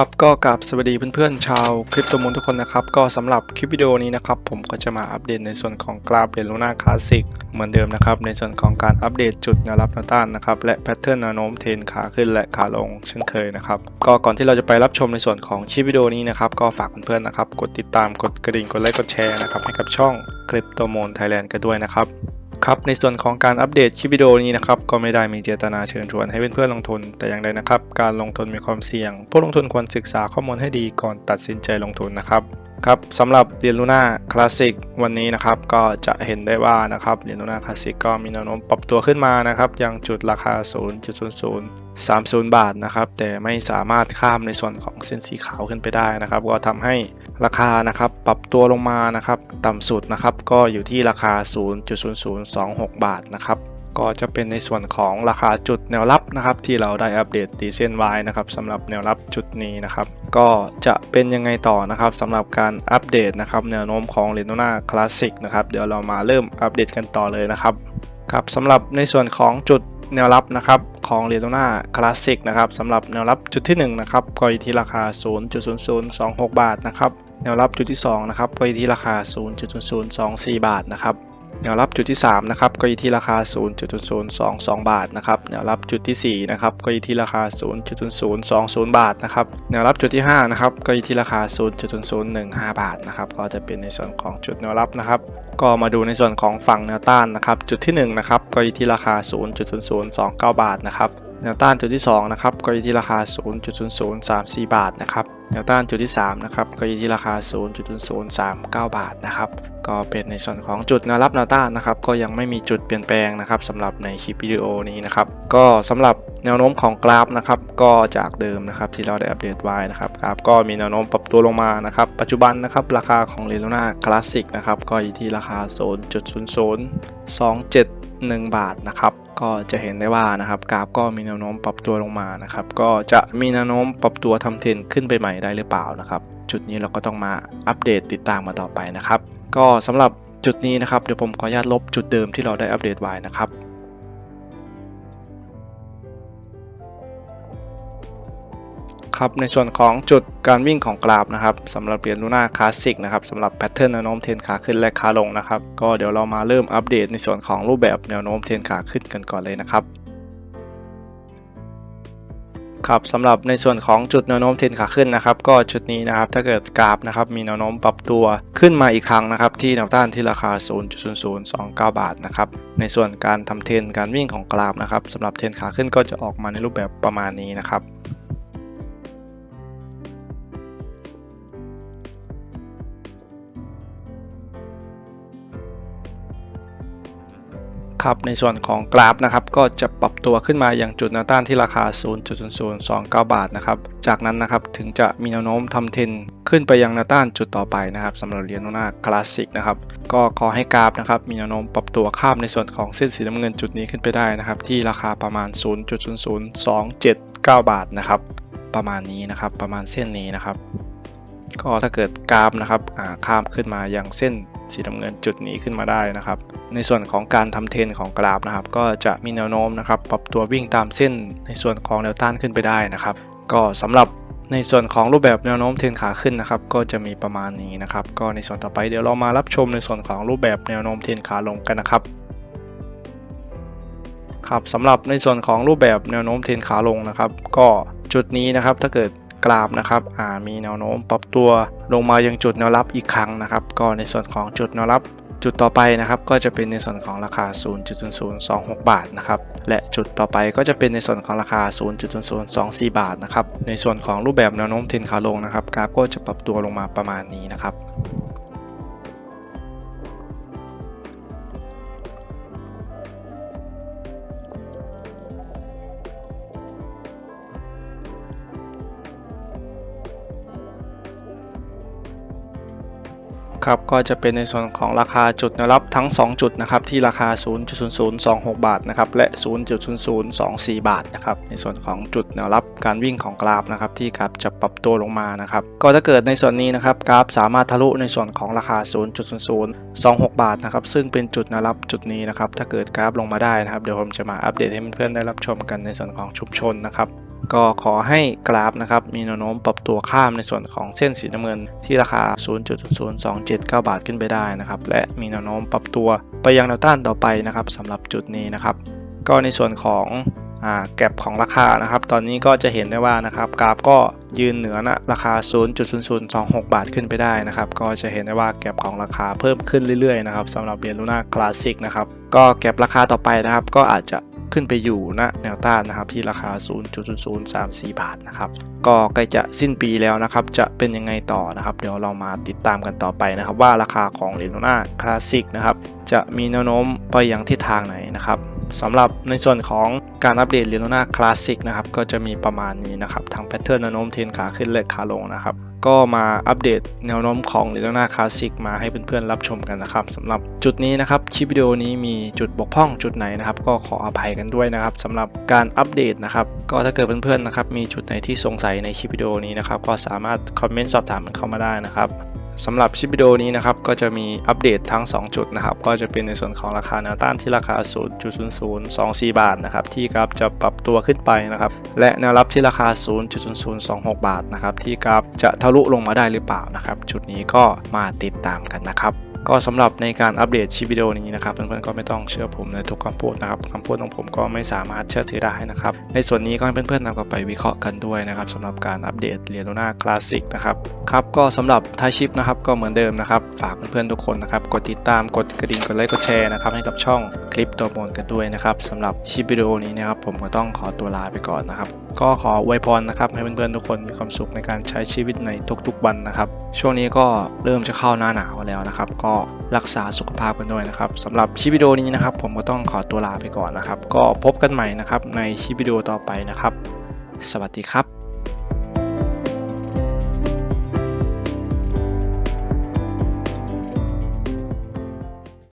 ครับก็กราบสวัสดีเพื่อนๆชาวคริปโตมูลทุกคนนะครับก็สำหรับคลิปวิดีโอนี้นะครับผมก็จะมาอัปเดตในส่วนของกราฟเดลูน่าคลาสสิกเหมือนเดิมนะครับในส่วนของการอัปเดตจุดแนวรับแนวต้านนะครับและแพทเทิร์นแนวโน้มเทรนขาขึ้นและขาลงเช่นเคยนะครับก็ก่อนที่เราจะไปรับชมในส่วนของคลิปวิดีโอนี้นะครับก็ฝากเพื่อนๆนะครับกดติดตามกดกระดิ่งกดไลค์กดแชร์นะครับให้กับช่องคริปโตมูลไทยแลนด์กันด้วยนะครับ ครับในส่วนของการอัปเดตคลิปวิดีโอนี้นะครับก็ไม่ได้มีเจตนาเชิญชวนให้เพื่อนๆลงทุนแต่อย่างใดนะครับ การลงทุนมีความเสี่ยง ผู้ลงทุนควรศึกษาข้อมูลให้ดีก่อนตัดสินใจลงทุนนะครับครับสำหรับเรียนลูน่าคลาสสิกวันนี้นะครับก็จะเห็นได้ว่านะครับเรียนลูน่าคลาสสิกก็มีแนวโน้มปรับตัวขึ้นมานะครับยังจุดราคา 0.0030 บาทนะครับแต่ไม่สามารถข้ามในส่วนของเส้นสีขาวขึ้นไปได้นะครับ ก็ทำให้ราคานะครับปรับตัวลงมานะครับ ต่ำสุดนะครับก็อยู่ที่ราคา 0.0026 บาทนะครับ ก็จะเป็นในส่วนของราคาจุดแนวรับนะครับที่เราได้อัปเดตตีเส้นไว้นะครับสำหรับแนวรับจุดนี้นะครับก็จะเป็นยังไงต่อนะครับสำหรับการอัปเดตนะครับแนวโน้มของ r e n o n a Classic นะครับเดี๋ยวเรามาเริ่มอัปเดตกันต่อเลยนะครับครับสำหรับในส่วนของจุดแนวรับนะครับของ r e n o n a Classic นะครับสำหรับแนวรับจุดที่1นะครับก็อยู่ที่ราคา 0.0026 บาทนะครับแนวรับจุดที่2นะครับก็อยู่ที่ราคา 0.0024 บาทนะครับ แนวรับจุดที่ 3 นะครับ ก็อยู่ที่ราคา 0.022 บาทนะครับ แนวรับจุดที่ 4 นะครับ ก็อยู่ที่ราคา 0.020 บาทนะครับ แนวรับจุดที่ 5 นะครับ ก็อยู่ที่ราคา0.015 บาทนะครับ ก็จะเป็นในส่วนของจุดแนวรับนะครับ ก็มาดูในส่วนของฝั่งแนวต้านนะครับ จุดที่ 1 นะครับ ก็อยู่ที่ราคา 0.0029 บาทนะครับ แนวต้านจุดที่ 2 นะครับ ก็อยู่ที่ราคา 0.0034 บาทนะครับ แนวต้านจุดที่ 3 นะครับ ก็อยู่ที่ราคา 0.0039 บาทนะครับ ก็เป็นในส่วนของจุดแนวรับแนวต้านนะครับ ก็ยังไม่มีจุดเปลี่ยนแปลงนะครับสำหรับในคลิปวิดีโอนี้นะครับ ก็สำหรับแนวโน้มของกราฟนะครับ ก็จากเดิมนะครับที่เราได้อัปเดตไว้นะครับกราฟก็มีแนวโน้มปรับตัวลงมานะครับ ปัจจุบันนะครับราคาของเรโ o นาคลาสสิกนะครับ ก็อยู่ที่ราคา 0.0027 1 บาทนะครับก็จะเห็นได้ว่านะครับกราฟก็มีแนวโน้มปรับตัวลงมานะครับ ก็จะมีแนวโน้มปรับตัวทำเทรนขึ้นไปใหม่ได้หรือเปล่านะครับ จุดนี้เราก็ต้องมาอัปเดตติดตามมาต่อไปนะครับ ก็สำหรับจุดนี้นะครับเดี๋ยวผมขออนุญาตลบจุดเดิมที่เราได้อัปเดตไว้นะครับครับในส่วนของจุดการวิ่งของกราฟนะครับสำหรับเหรียญลูน่าคลาสสิกนะครับสำหรับแพทเทิร์นแนวโน้มเทนขาขึ้นและขาลงนะครับ ก็เดี๋ยวเรามาเริ่มอัปเดตในส่วนของรูปแบบแนวโน้มเทนขาขึ้นกันก่อนเลยนะครับ ครับสำหรับในส่วนของจุดแนวโน้มเทรนขาขึ้นนะครับ ก็จุดนี้นะครับถ้าเกิดกราฟนะครับมีแนวโน้มปรับตัวขึ้นมาอีกครั้งนะครับ ที่แนวต้านที่ราคา 0.0029 บาทนะครับในส่วนการทำเทรนการวิ่งของกราฟนะครับสำหรับเทรนขาขึ้นก็จะออกมาในรูปแบบประมาณนี้นะครับ ครับในส่วนของกราฟนะครับก็จะปรับตัวขึ้นมาอย่างจุดแนวต้านที่ราคา 0.0029 บาทนะครับจากนั้นนะครับถึงจะมีแนวโน้มทำเทนขึ้นไปยังแนวต้านจุดต่อไปนะครับสำหรับเหรียญโนนาคลาสสิกนะครับก็ขอให้กราฟนะครับมีแนวโน้มปรับตัวข้ามในส่วนของเส้นสีน้ำเงินจุดนี้ขึ้นไปได้นะครับที่ราคาประมาณ 0.00279 บาทนะครับประมาณนี้นะครับประมาณเส้นนี้นะครับ ก็ถ้าเกิดกราฟนะครับข้ามขึ้นมายังเส้นสีน้ำเงินจุดนี้ขึ้นมาได้นะครับ ในส่วนของการทำเทนของกราฟนะครับ ก็จะมีแนวโน้มนะครับปรับตัววิ่งตามเส้นในส่วนของแนวต้านขึ้นไปได้นะครับ ก็สำหรับในส่วนของรูปแบบแนวโน้มเทรนขาขึ้นนะครับ ก็จะมีประมาณนี้นะครับ ก็ในส่วนต่อไปเดี๋ยวเรามารับชมในส่วนของรูปแบบแนวโน้มเทรนขาลงกันนะครับครับสำหรับในส่วนของรูปแบบแนวโน้มเทรนขาลงนะครับ ก็จุดนี้นะครับถ้าเกิด กราฟนะครับอ่ามีแนวโน้มปรับตัวลงมายังจุดแนวรับอีกครั้งนะครับ ก็ในส่วนของจุดแนวรับจุดต่อไปนะครับก็จะเป็นในส่วนของราคา 0.0026 บาทนะครับและจุดต่อไปก็จะเป็นในส่วนของราคา 0.0024 บาทนะครับในส่วนของรูปแบบแนวโน้มเทนขาลงนะครับกราฟก็จะปรับตัวลงมาประมาณนี้นะครับ ครับก็จะเป็นในส่วนของราคาจุดแนวรับทั้ง 2 จุดนะครับที่ราคา 0.0026 บาทนะครับและ 0.0024 บาทนะครับในส่วนของจุดแนวรับการวิ่งของกราฟนะครับที่กราฟจะปรับตัวลงมานะครับก็ถ้าเกิดในส่วนนี้นะครับกราฟสามารถทะลุในส่วนของราคา 0.0026 บาทนะครับซึ่งเป็นจุดแนวรับจุดนี้นะครับถ้าเกิดกราฟลงมาได้นะครับเดี๋ยวผมจะมาอัปเดตให้เพื่อนๆได้รับชมกันในส่วนของชุมชนนะครับ ก็ขอให้กราฟนะครับมีแนวโน้มปรับตัวข้ามในส่วนของเส้นสีน้ำเงินที่ราคา 0.0279 บาทขึ้นไปได้นะครับ และมีแนวโน้มปรับตัวไปยังแนวต้านต่อไปนะครับสำหรับจุดนี้นะครับ ก็ในส่วนของแก็บของราคานะครับ ตอนนี้ก็จะเห็นได้ว่านะครับกราฟก็ยืนเหนือนะราคา 0.0026 บาทขึ้นไปได้นะครับ ก็จะเห็นได้ว่าแก็บของราคาเพิ่มขึ้นเรื่อยๆนะครับสำหรับเหรียญลูน่าคลาสสิกนะครับ ก็แก็บราคาต่อไปนะครับ ก็อาจจะ ขึ้นไปอยู่ณแนวต้านนะครับที่ราคา 0.0034 บาทนะครับ ก็ใกล้จะสิ้นปีแล้วนะครับ จะเป็นยังไงต่อนะครับ เดี๋ยวเรามาติดตามกันต่อไปนะครับ ว่าราคาของเหรียญลูน่าคลาสสิกนะครับ จะมีแนวโน้มไปยังทิศทางไหนนะครับสำหรับในส่วนของการอัปเดตเรียนนาคลาสสิกนะครับ ก็จะมีประมาณนี้นะครับ ทั้งแพทเทิร์นแนวโน้มเทรนขาขึ้นและขาลงนะครับ ก็มาอัปเดตแนวโน้มของเรียนลูน่าคลาสสิกมาให้เพื่อนๆรับชมกันนะครับสำหรับจุดนี้นะครับคลิปวิดีโอนี้มีจุดบกพร่องจุดไหนนะครับ ก็ขออภัยกันด้วยนะครับสำหรับการอัปเดตนะครับ ก็ถ้าเกิดเพื่อนๆนะครับมีจุดไหนที่สงสัยในคลิปวิดีโอนี้นะครับ ก็สามารถคอมเมนต์สอบถามกันเข้ามาได้นะครับ สำหรับคลิปวิดีโอนี้นะครับก็จะมีอัปเดตทั้ง 2 จุดนะครับ ก็จะเป็นในส่วนของราคาแนวต้านที่ราคา 0.0024 บาทนะครับที่กราฟจะปรับตัวขึ้นไปนะครับ และแนวรับที่ราคา 0.0026 บาทนะครับที่กราฟจะทะลุลงมาได้หรือเปล่านะครับ จุดนี้ก็มาติดตามกันนะครับ ก็สำหรับในการอัปเดตคลิปวิดีโอนี้นะครับเพื่อนๆก็ไม่ต้องเชื่อผมในทุกคำพูดนะครับคำพูดของผมก็ไม่สามารถเชื่อถือได้นะครับ ในส่วนนี้ก็ให้เพื่อนๆนำกลับไปวิเคราะห์กันด้วยนะครับสำหรับการอัปเดตเรียนรู้หน้าคลาสสิกนะครับครับก็สำหรับท้ายคลิปนะครับก็เหมือนเดิมนะครับฝากเพื่อนๆทุกคนนะครับกดติดตามกดกระดิ่งกดไลค์กดแชร์นะครับให้กับช่องคลิปตัวมนกันด้วยนะครับสำหรับคลิปวิดีโอนี้นะครับผมก็ต้องขอตัวลาไปก่อนนะครับก็ขออวยพรนะครับให้เพื่อนๆทุกคนมีความสุขในการใช้ชีวิตในทุกๆวันนะครับช่วงนี้ก็เริ่มจะเข้าหน้าหนาวแล้วนะครับก็รักษาสุขภาพกันด้วยนะครับสำหรับคลิปวิดีโอนี้นะครับ ผมก็ต้องขอตัวลาไปก่อนนะครับ ก็พบกันใหม่นะครับในคลิปวิดีโอต่อไปนะครับ สวัสดีครับ